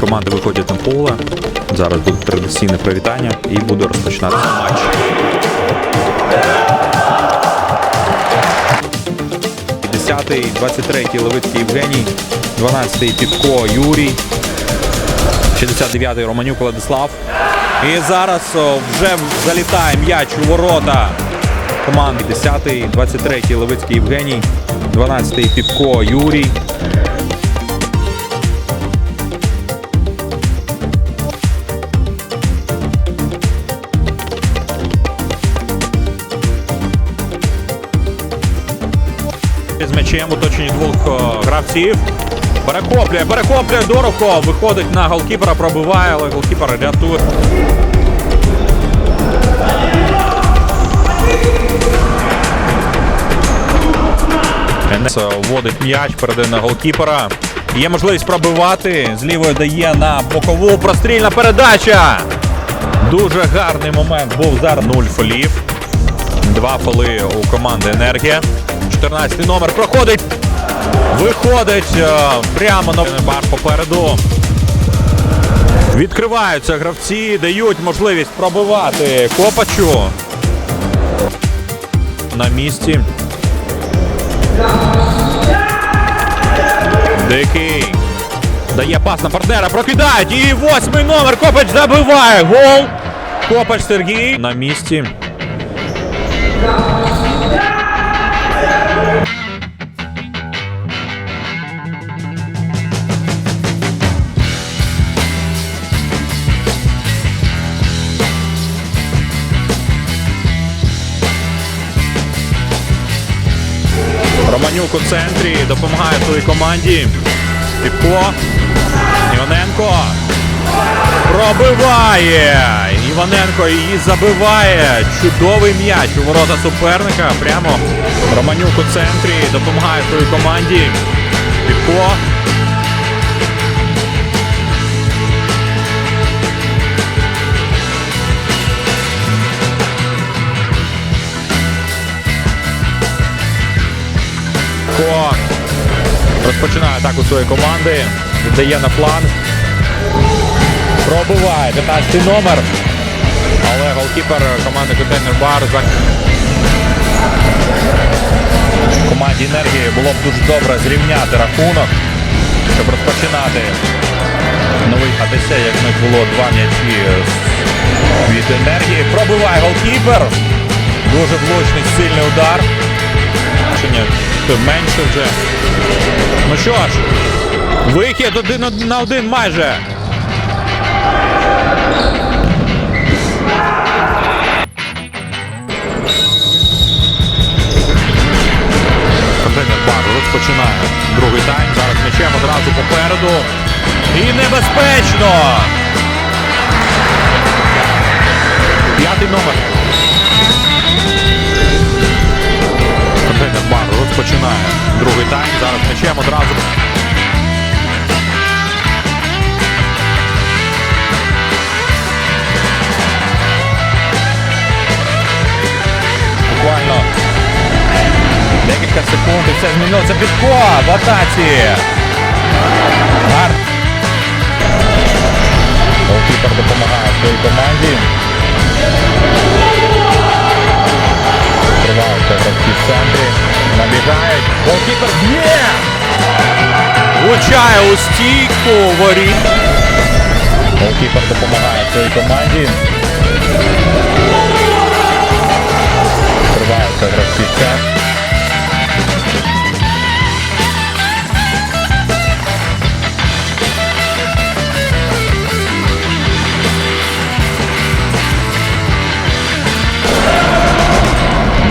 виходять на поле. Зараз буде традиційне привітання і буде розпочинатися матч. Десятий, 23-й Левицький Євгеній, 12-й Підко Юрій, 69-й Романюк Владислав. І зараз вже залітає м'яч у ворота команди. 10-й, 23-й Левицький Євгеній, 12-й Підко Юрій. З м'ячем оточені двох гравців. Перехоплює, перехоплює Дорохо, виходить на голкіпера, пробиває, але голкіпер рятує. Вводить м'яч, передає на голкіпера. Є можливість пробивати. З лівої дає на бокову прострільна передача. Дуже гарний момент був зараз. Нуль фолів. Два фоли у команди Енергія. 14 номер проходить. Виходить е, прямо на бар попереду. Відкриваються гравці, дають можливість пробивати Копачу. На місці. Дикий. Дає пас на партнера, прокидають. І восьмий номер. Копач забиває. Гол. Копач Сергій. На місці. Романюк у центрі допомагає своїй команді. Піпко. Іваненко. Пробиває. Іваненко її забиває. Чудовий м'яч у ворота суперника. Прямо Романюк у центрі допомагає своїй команді. Піпко. Ко розпочинає атаку своєї команди. Віддає на фланг. Пробиває 15 номер. Але голкіпер команди Контейнер Бар за команді енергії було б дуже добре зрівняти рахунок, щоб розпочинати новий АТС, як в них було два м'ячі від енергії. Пробиває голкіпер. Дуже влучний сильний удар. Чи ні? Ти менше вже. Ну що ж, вихід один на один майже. Бар розпочинає другий тайм. Зараз м'ячем одразу попереду. І небезпечно. П'ятий номер. Бар розпочинає другий тайм. Зараз м'ячем одразу. Буквально декілька секунд і все змінилося. Підко в атаці. Гар. Голкіпер допомагає своїй команді. Влучає у стійку воріт. Голкіпер допомагає своїй команді. Триваються гравці центрі.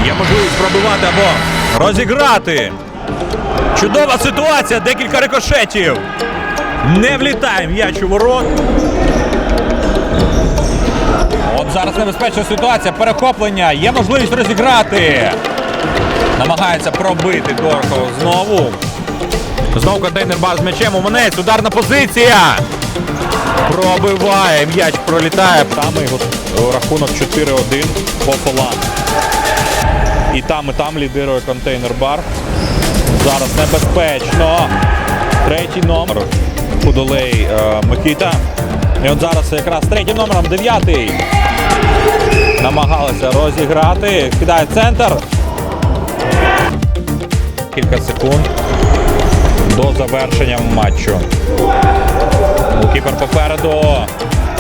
Є можливість пробивати або розіграти. Чудова ситуація, декілька рикошетів. Не влітає м'яч у ворот. От зараз небезпечна ситуація, перехоплення. Є можливість розіграти. Намагається пробити Дорохов знову. Знову контейнер бар з м'ячем. Уманець, ударна позиція. Пробиває. М'яч пролітає. Його рахунок 4-1 по фолам. І там, і там лідирує контейнер бар. Зараз небезпечно. Третій номер. Худолей е, Микита. І от зараз якраз третім номером дев'ятий. Намагалися розіграти. Кидає центр. Кілька секунд до завершення матчу. Голкіпер попереду.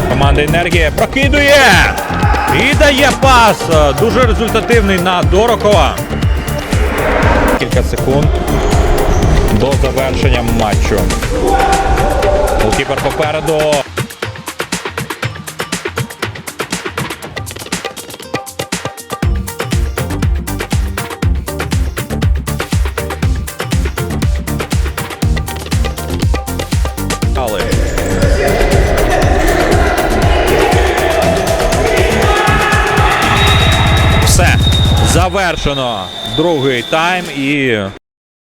Команда енергія прокидує. І дає пас. Дуже результативний на Дорохова. Кілька секунд до завершення матчу. Голкіпер попереду. Завершено. Другий тайм і